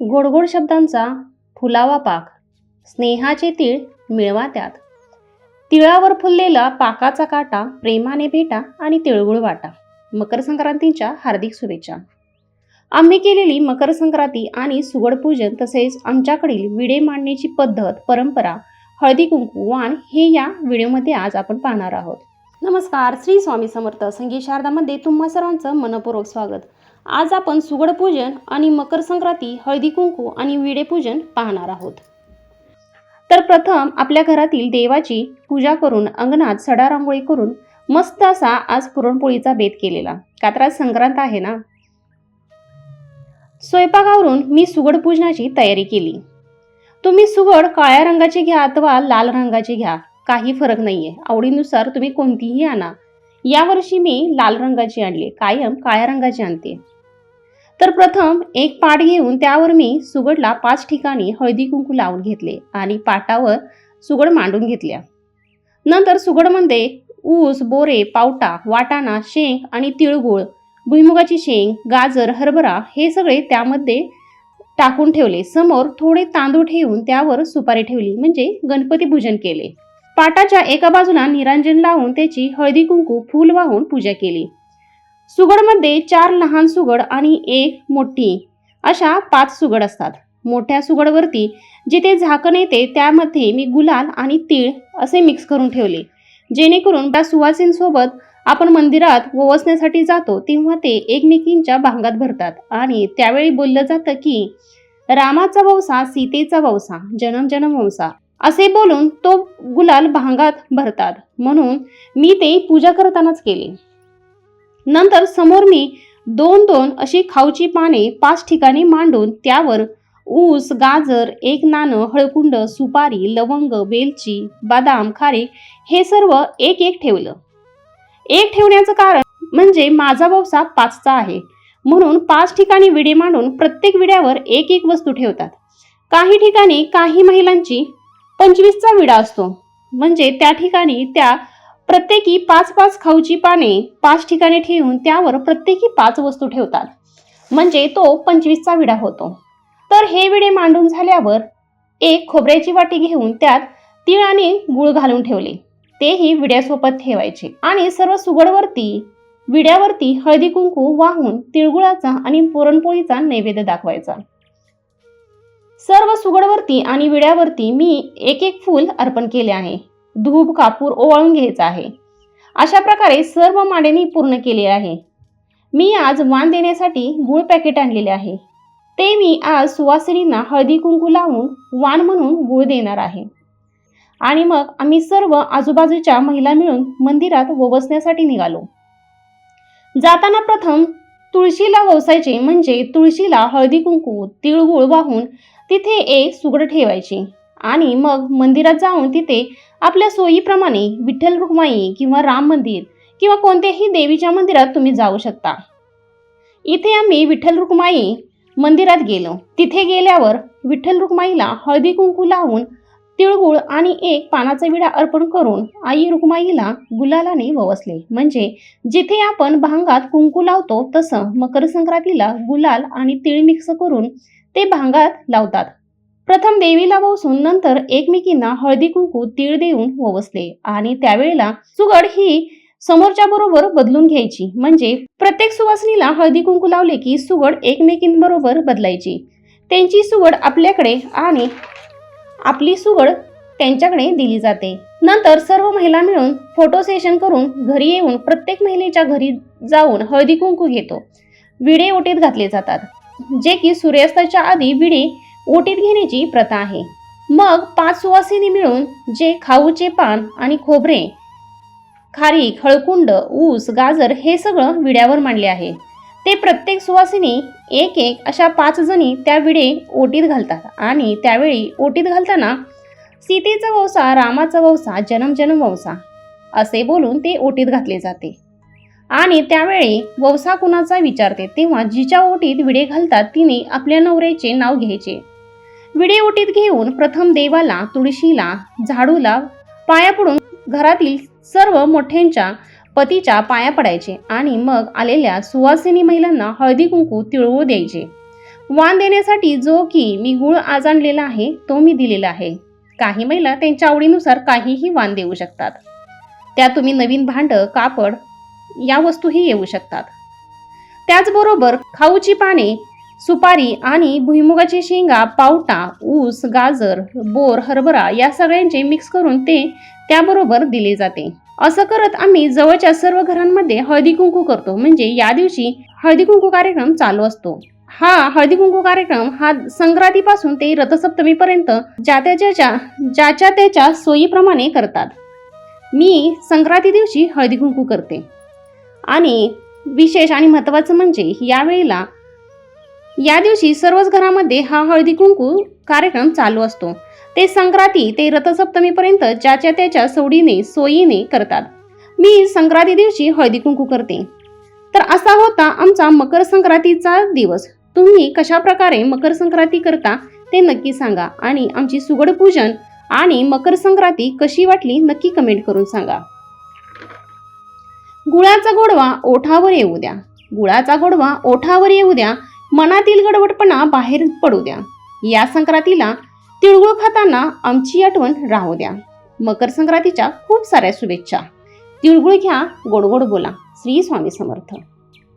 गोडगोड शब्दांचा फुलावा पाक स्नेहाचे तीळ मिळवा त्यात. तिळावर फुललेला पाकाचा काटा प्रेमाने भेटा आणि तिळगुळ वाटा. मकर संक्रांतीच्या हार्दिक शुभेच्छा. आम्ही केलेली मकर संक्रांती आणि सुगड पूजन तसेच आमच्याकडील विडे मांडण्याची पद्धत परंपरा हळदी कुंकू वाण हे या व्हिडिओमध्ये आज आपण पाहणार आहोत. नमस्कार श्री स्वामी समर्थ संगीत शारदामध्ये तुम्हा सर्वांचं मनपूर्वक स्वागत. आज आपण सुगड पूजन आणि मकर संक्रांती हळदी कुंकू आणि विडे पूजन पाहणार आहोत. तर प्रथम आपल्या घरातील देवाची पूजा करून अंगणात सडा रांगोळी करून मस्त असा आज पुरणपोळीचा बेत केलेला. का तर आज संक्रांत आहे ना? स्वयंपाकावरून मी सुगड पूजनाची तयारी केली. तुम्ही सुगड काळ्या रंगाची घ्या अथवा लाल रंगाची घ्या. काही फरक नाही आहे आवडीनुसार तुम्ही कोणतीही आणा. यावर्षी मी लाल रंगाची आणली. कायम काळ्या रंगाची आणते. तर प्रथम एक पाट घेऊन त्यावर मी सुगडला पाच ठिकाणी हळदी कुंकू लावून घेतले आणि पाटावर सुगड मांडून घेतल्या. नंतर सुगडमध्ये ऊस बोरे पावटा वाटाणा शेंग आणि तिळगुळ भुईमुगाची शेंग गाजर हरभरा हे सगळे त्यामध्ये टाकून ठेवले. समोर थोडे तांदूळ ठेवून त्यावर सुपारी ठेवली. म्हणजे गणपती पूजन केले. पाटाच्या एका बाजूला निरांजन लावून त्याची हळदी कुंकू फूल वाहून पूजा केली. सुगडमध्ये चार लहान सुगड आणि एक मोठी अशा पाच सुगड असतात. मोठ्या सुगडवरती जिथे झाकण येते त्यामध्ये मी गुलाल आणि तीळ असे मिक्स करून ठेवले. जेणेकरून त्या सुवासींसोबत आपण मंदिरात वसण्यासाठी जातो तेव्हा ते एकमेकींच्या भांगात भरतात. आणि त्यावेळी बोललं जातं की रामाचा वंसा सीतेचा वंसा जन्म जन्म वंसा असे बोलून तो गुलाल भांगात भरतात. म्हणून मी ते पूजा करतानाच केले. नंतर समोर मी दोन दोन अशी खाऊची पाने पाच ठिकाणी मांडून त्यावर ऊस गाजर एक नाणं हळकुंड सुपारी लवंग वेलची बदाम खारीक हे सर्व एक एक ठेवलं. एक ठेवण्याचं कारण म्हणजे माझा व्यवसाय पाचचा आहे. म्हणून पाच ठिकाणी विडे मांडून प्रत्येक विड्यावर एक एक वस्तू ठेवतात. काही ठिकाणी काही महिलांची पंचवीसचा विडा असतो. म्हणजे त्या ठिकाणी त्या प्रत्येकी पाच पाच खाऊची पाने पाच ठिकाणी ठेवून त्यावर प्रत्येकी पाच वस्तू ठेवतात. म्हणजे तो पंचवीसचा विडा होतो. तर हे विडे मांडून झाल्यावर एक खोबऱ्याची वाटी घेऊन त्यात तीळ आणि गुळ घालून ठेवले. तेही विड्यासोबत ठेवायचे. आणि सर्व सुगडवरती विड्यावरती हळदी कुंकू वाहून तिळगुळाचा आणि पुरणपोळीचा नैवेद्य दाखवायचा. सर्व सुगडवरती आणि विड्यावरती मी एक एक फूल अर्पण केले आहे. धूप कापूर ओवाळून घ्यायचा आहे. अशा प्रकारे सर्व मांडणी पूर्ण केले आहे. मी आज वाण देण्यासाठी गुळ पॅकेट आणलेले आहे. ते मी आज सुवासिनींना हळदी कुंकू लावून वाण म्हणून गुळ देणार आहे. आणि मग आम्ही सर्व आजूबाजूच्या महिला मिळून मंदिरात ववसण्यासाठी निघालो. जाताना प्रथम तुळशीला वसायचे म्हणजे तुळशीला हळदी कुंकू तिळगुळ वाहून तिथे एक सुगड ठेवायची. आणि मग मंदिरात जाऊन तिथे आपल्या सोयीप्रमाणे विठ्ठल रुक्माई किंवा राम मंदिर किंवा कोणत्याही देवीच्या मंदिरात तुम्ही जाऊ शकता. इथे आम्ही विठ्ठल रुक्माई मंदिरात गेलो. तिथे गेल्यावर विठ्ठल रुक्माईला हळदी कुंकू लावून तिळगुळ आणि एक पानाचा विडा अर्पण करून आई रुक्माईला गुलालाने ववसले. म्हणजे जिथे आपण भांगात कुंकू लावतो तसं मकर संक्रांतीला गुलाल आणि तिळ मिक्स करून ते भांगात लावतात. प्रथम देवीला वसून नंतर एकमेकींना हळदी कुंकू तीळ देऊन ववसले आणि त्यावेळेला सुगड ही समोरच्या बरोबर बदलून घ्यायची. म्हणजे प्रत्येक सुवासिनीला हळदी कुंकू लावले की सुगड एकमेकींबरोबर बदलायची. त्यांची सुगड आपल्याकडे आणि आपली सुगड त्यांच्याकडे दिली जाते. नंतर सर्व महिला मिळून फोटो सेशन करून घरी येऊन प्रत्येक महिलेच्या घरी जाऊन हळदी कुंकू घेतो. विडे ओटीत घातले जातात. जे की सूर्यास्ताच्या आधी विडे ओटीत घेण्याची प्रथा आहे. मग पाच सुवासिनी मिळून जे खाऊचे पान आणि खोबरे खारीक हळकुंड ऊस गाजर हे सगळं विड्यावर मांडले आहे. ते प्रत्येक सुवासिनी एक एक अशा पाच जणी त्या विडे ओटीत घालतात आणि त्यावेळी ओटीत घालताना सीतेचा वंसा रामाचा वंसा जन्म जन्म वंसा असे बोलून ते ओटीत घातले जाते. आणि त्यावेळी वंसा कुणाचा विचारते तेव्हा जिच्या ओटीत विडे घालतात तिने आपल्या नवऱ्याचे नाव घ्यायचे. विडे ओटीत घेऊन प्रथम देवाला तुळशीला झाडूला पाया पडून घरातील सर्व मोठ्यांच्या पतीच्या पाया पडायचे आणि मग आलेल्या सुवासिनी महिलांना हळदी कुंकू तिळवू द्यायचे. वाण देण्यासाठी जो की मी गुळ आज आणलेला आहे तो मी दिलेला आहे. काही महिला त्यांच्या आवडीनुसार काहीही वाण देऊ शकतात. त्यात तुम्ही नवीन भांड कापड या वस्तूही येऊ शकतात. त्याचबरोबर खाऊची पाने सुपारी आणि भुईमुगाची शेंगा पावटा ऊस गाजर बोर हरभरा या सगळ्यांचे मिक्स करून ते त्याबरोबर दिले जाते. असं करत आम्ही जवळच्या सर्व घरांमध्ये हळदी कुंकू करतो. म्हणजे या दिवशी हळदी कुंकू कार्यक्रम चालू असतो. हा हळदी कुंकू कार्यक्रम हा संक्रांतीपासून ते रथसप्तमीपर्यंत ज्या त्याच्या ज्याच्या त्याच्या सोयीप्रमाणे करतात. मी संक्रांती दिवशी हळदी कुंकू करते. आणि विशेष आणि महत्त्वाचं म्हणजे यावेळेला या दिवशी सर्वच घरामध्ये हा हळदी कुंकू कार्यक्रम चालू असतो. ते संक्रांती ते रथसप्तमीपर्यंत ज्याच्या त्याच्या सोडीने सोयीने करतात. मी संक्रांती दिवशी हळदी कुंकू करते. तर असा होता आमचा मकर संक्रांतीचा दिवस. तुम्ही कशा प्रकारे मकर संक्रांती करता ते नक्की सांगा आणि आमची सुगड पूजन आणि मकर संक्रांती कशी वाटली नक्की कमेंट करून सांगा. गुळाचा गोडवा ओठावर येऊ द्या. गुळाचा गोडवा ओठावर येऊ द्या. मनातील गडबडपणा बाहेर पडू द्या. या संक्रांतीला तिळगुळ खाताना आमची आठवण राहू द्या. मकर संक्रांतीच्या खूप साऱ्या शुभेच्छा. तिळगुळ घ्या गोड गोड बोला. श्री स्वामी समर्थ.